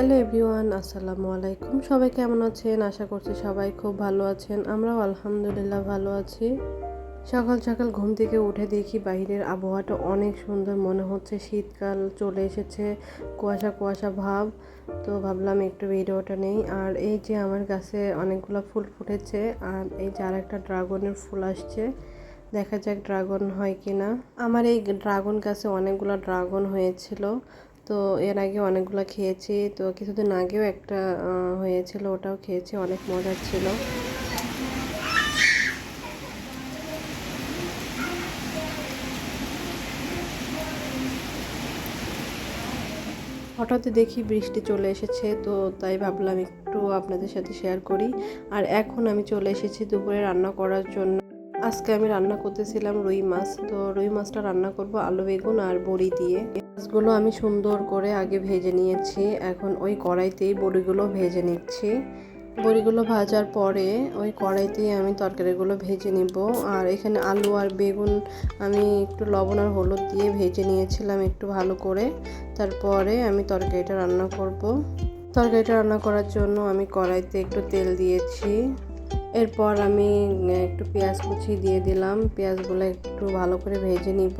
Hello everyone, আসসালামু আলাইকুম। সবাই কেমন আছেন? আশা করছি সবাই খুব ভালো আছেন। আমরাও আলহামদুলিল্লাহ ভালো আছি। সকাল সকাল ঘুম থেকে উঠে দেখি বাইরের আবহাওয়াটা অনেক সুন্দর। মনে হচ্ছে শীতকাল চলে এসেছে, কুয়াশা কুয়াশা ভাব। তো ভাবলাম একটু ভিডিওটা নেই। আর এই যে আমার গাছে অনেকগুলো ফুল ফুটেছে, আর এই যে আর একটা ড্রাগনের ফুল আসছে, দেখা যাক ড্রাগন হয় কি না আমার এই ড্রাগন গাছে অনেকগুলো ড্রাগন হয়েছিল। তো এর আগে অনেকগুলো খেয়েছি। তো কিছুদিন আগেও একটা হয়েছিল, ওটাও খেয়েছি, অনেক মজার ছিল। হঠাৎ দেখি বৃষ্টি চলে এসেছে, তো তাই ভাবলাম একটু আপনাদের সাথে শেয়ার করি। আর এখন আমি চলে এসেছি দুপুরে রান্না করার জন্য। আজকে আমি রান্না করতেছিলাম রুই মাছ। তো রুই মাছটা রান্না করব আলু, বেগুন আর বড়ি দিয়ে। মাছগুলো আমি সুন্দর করে আগে ভেজে নিয়েছি। এখন ওই কড়াইতেই বড়িগুলো ভেজে নিচ্ছি। বড়িগুলো ভাজার পরে ওই কড়াইতেই আমি তরকারিগুলো ভেজে নিব। আর এখানে আলু আর বেগুন আমি একটু লবণ আর হলুদ দিয়ে ভেজে নিয়েছিলাম একটু ভালো করে। তারপরে আমি তরকারিটা রান্না করব। তরকারিটা রান্না করার জন্য আমি কড়াইতে একটু তেল দিয়েছি। এরপর আমি একটু পেঁয়াজ কুচি দিয়ে দিলাম। পেঁয়াজগুলো একটু ভালো করে ভেজে নিব।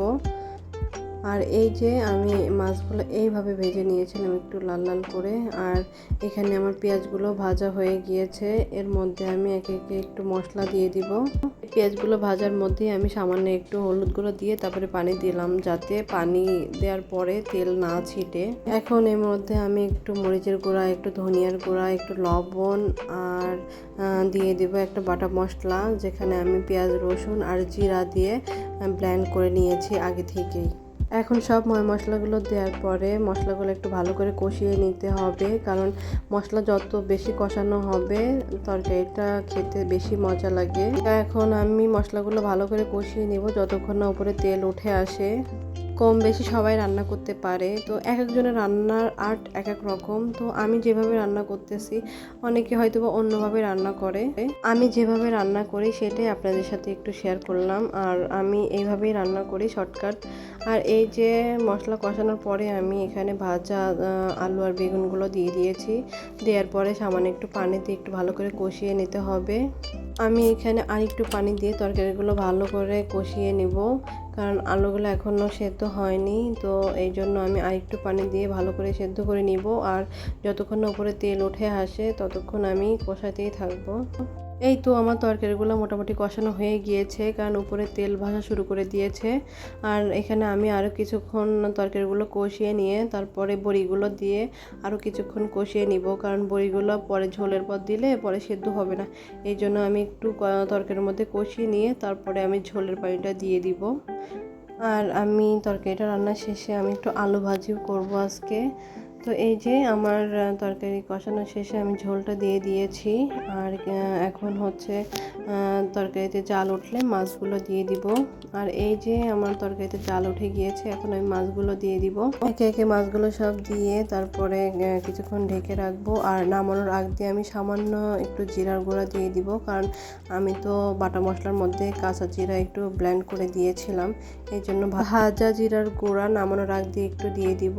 আর এই যে আমি মাছগুলো এইভাবে ভেজে নিয়েছিলাম একটু লাল লাল করে। আর এখানে আমার পেঁয়াজগুলো ভাজা হয়ে গিয়েছে। এর মধ্যে আমি একে একে একটু মশলা দিয়ে দিব। পেঁয়াজগুলো ভাজার মধ্যে আমি সামান্য একটু হলুদ গুঁড়ো দিয়ে তারপরে পানি দিলাম যাতে পানি দেওয়ার পরে তেল না ছিটে। এখন এর মধ্যে আমি একটু মরিচের গুঁড়া, একটু ধনিয়ার গুঁড়া, একটু লবণ আর দিয়ে দেবো একটা বাটা মশলা যেখানে আমি পেঁয়াজ, রসুন আর জিরা দিয়ে ব্ল্যান্ড করে নিয়েছি আগে থেকেই। এখন সব মশলাগুলো দেওয়ার পরে মশলাগুলো একটু ভালো করে কষিয়ে নিতে হবে, কারণ মশলা যত বেশি কষানো হবে তরকারিটা খেতে বেশি মজা লাগে। এখন আমি মশলাগুলো ভালো করে কষিয়ে নেব যতক্ষণ না উপরে তেল উঠে আসে। কম বেশি সবাই রান্না করতে পারে, তো এক একজনের রান্নার আর্ট এক এক রকম। তো আমি যেভাবে রান্না করতেছি, অনেকে হয়তো বা অন্যভাবে রান্না করে। আমি যেভাবে রান্না করি সেটাই আপনাদের সাথে একটু শেয়ার করলাম, আর আমি এইভাবেই রান্না করি শর্টকাট আর এই যে মশলা কষানোর পরে আমি এখানে ভাজা আলু আর বেগুনগুলো দিয়ে দিয়েছি। দেওয়ার পরে সামান্য একটু পানি দিয়ে একটু ভালো করে কষিয়ে নিতে হবে। আমি এখানে আর একটু পানি দিয়ে তরকারিগুলো ভালো করে কষিয়ে নেব। কারণ আলুগুলো এখনও সেদ্ধ হয়নি, তো এই জন্য আমি আরেকটু পানি দিয়ে ভালো করে সেদ্ধ করে নিব। আর যতক্ষণ উপরে তেল উঠে আসে, ততক্ষণ আমি কষাতেই থাকব। এই তো আমার তরকারিগুলো মোটামুটি কষানো হয়ে গিয়েছে, কারণ উপরে তেল ভাসা শুরু করে দিয়েছে। আর এখানে আমি আরও কিছুক্ষণ তরকারিগুলো কষিয়ে নিয়ে, তারপরে বড়িগুলো দিয়ে আরও কিছুক্ষণ কষিয়ে নিব, কারণ বড়িগুলো পরে ঝোলের পর দিলে পরে সেদ্ধ হবে না। এই জন্য আমি একটু তরকারির মধ্যে কষিয়ে নিয়ে তারপরে আমি ঝোলের পানিটা দিয়ে দিব। আর আমি তরকারিটা রান্না শেষে আমি একটু আলু ভাজিও করব আজকে। তো এই যে আমার তরকারি কষানো শেষে আমি ঝোলটা দিয়ে দিয়েছি। আর এখন হচ্ছে তরকারিতে জাল উঠলে মাছগুলো দিয়ে দিব। আর এই যে আমার তরকারিতে জাল উঠে গিয়েছে, এখন আমি মাছগুলো দিয়ে দিব। একে একে মাছগুলো সব দিয়ে তারপরে কিছুক্ষণ ঢেকে রাখব। আর নামানোর আগ দিয়ে আমি সামান্য একটু জিরার গুঁড়া দিয়ে দিব। কারণ আমি তো বাটা মশলার মধ্যে কাঁচা জিরা একটু ব্ল্যান্ড করে দিয়েছিলাম। এই জন্য ভাজা জিরার গুঁড়া নামানোর আগ দিয়ে একটু দিয়ে দিব।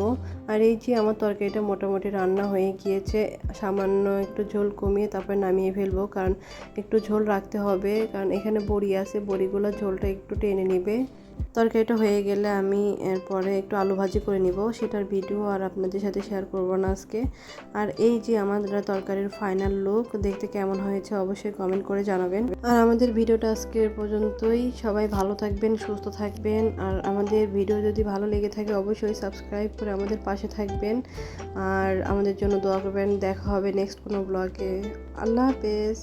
আর এই যে আমার তরকারিটা মোটামুটি রান্না হয়ে গিয়েছে। সামান্য একটু ঝোল কমিয়ে তারপরে নামিয়ে ফেলব। কারণ একটু ঝোল রাখতে হবে। কারণ এখানে বড়ি আছে। বড়িগুলো ঝোলটা একটু টেনে নেবে। তরকারিটা হয়ে গেলে আমি এরপরে একটু আলু ভাজি করে নিব। সেটার ভিডিও আর আপনাদের সাথে শেয়ার করব না আজকে। আর এই যে আমাদের তরকারির ফাইনাল লুক দেখতে কেমন হয়েছে অবশ্যই কমেন্ট করে জানাবেন। আর আমাদের ভিডিওটা আজকে পর্যন্তই। সবাই ভালো থাকবেন, সুস্থ থাকবেন। আর আমাদের ভিডিও যদি ভালো লেগে থাকে, অবশ্যই সাবস্ক্রাইব করে আমাদের পাশে থাকবেন। আর আমাদের জন্য দোয়া করবেন। দেখা হবে নেক্সট কোনো ব্লগে আল্লাহ হাফেজ।